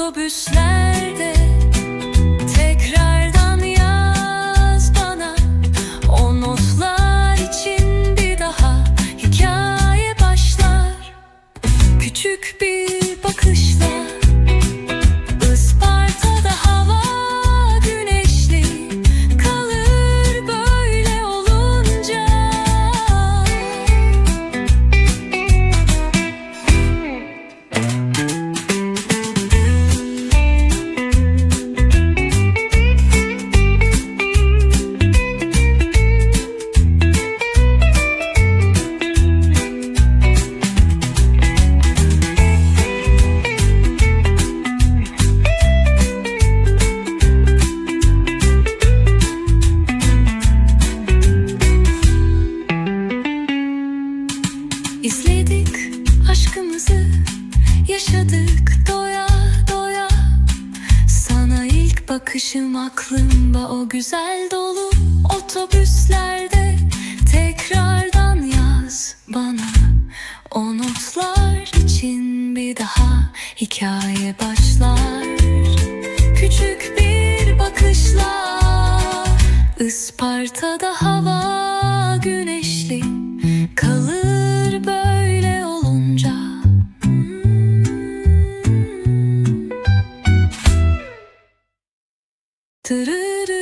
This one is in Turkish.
otobüslerde Tekrardan yaz bana. O notlar için bir daha Hikaye başlar. Küçük bir bakışla İzledik aşkımızı Yaşadık doya doya. Sana ilk bakışım aklımda o güzel dolu Otobüslerde. Tekrardan yaz bana O notlar için bir daha hikaye başlar. Küçük bir bakışla Isparta'da hava güneşli Do-do-do.